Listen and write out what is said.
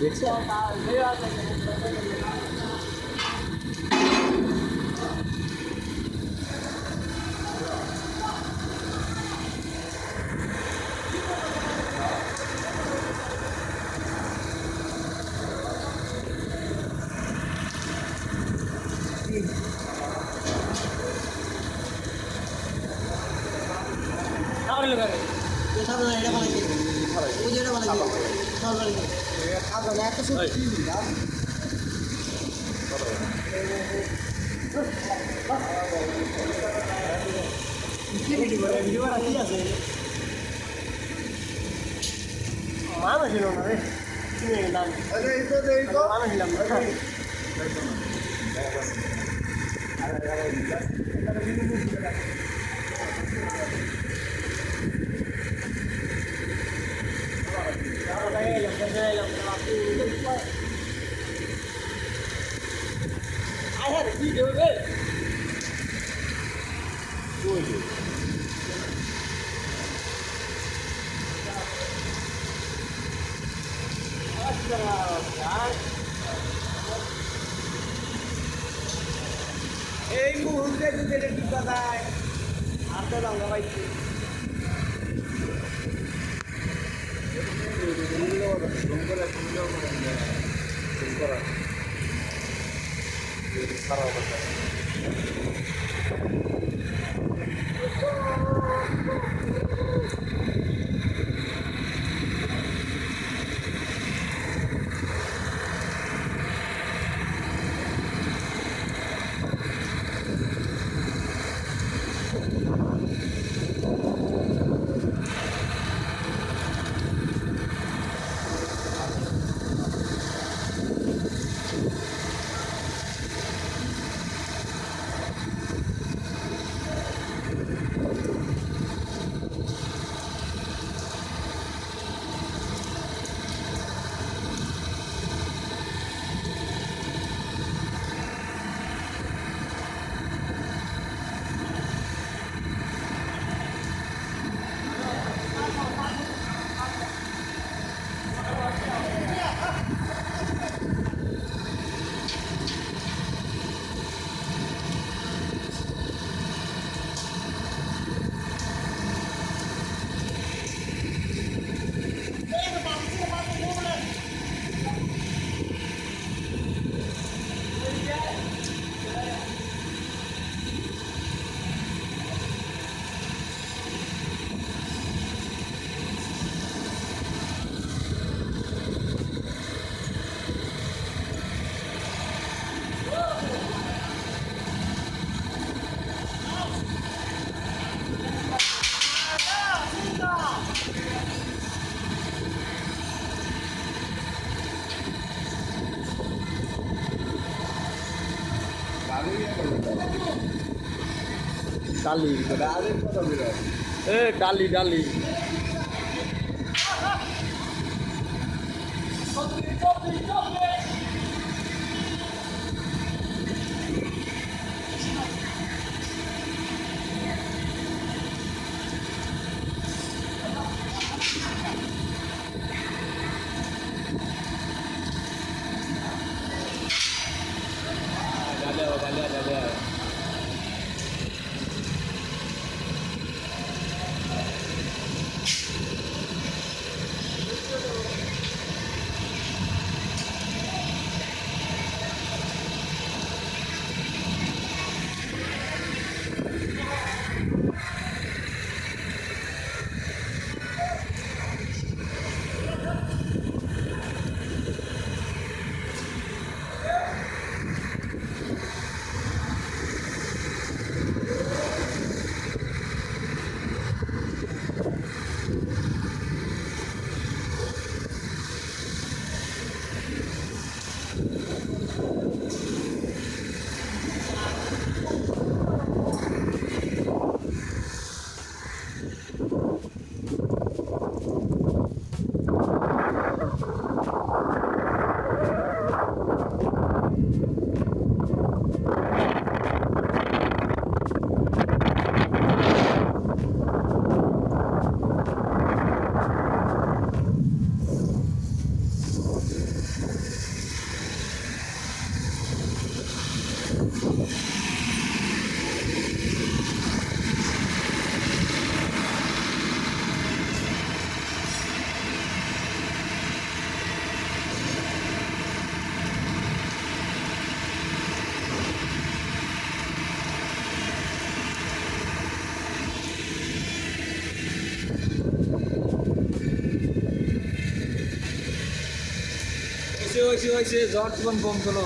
别笑他，没有啊，没。মানুষ ছিল না রে কিনে গেলাম মানুষ ছিলাম না I এই মুহূর্তে দুধের টিকা দেয় হাতে লঙ্কা পাইছি সুন্দর সুন্দর తర్వాత ডালি এ ডালি ডালি Stop, stop, stop, stop. হয়েছে হয়েছে হয়েছে জ্বর জীবন কম চলো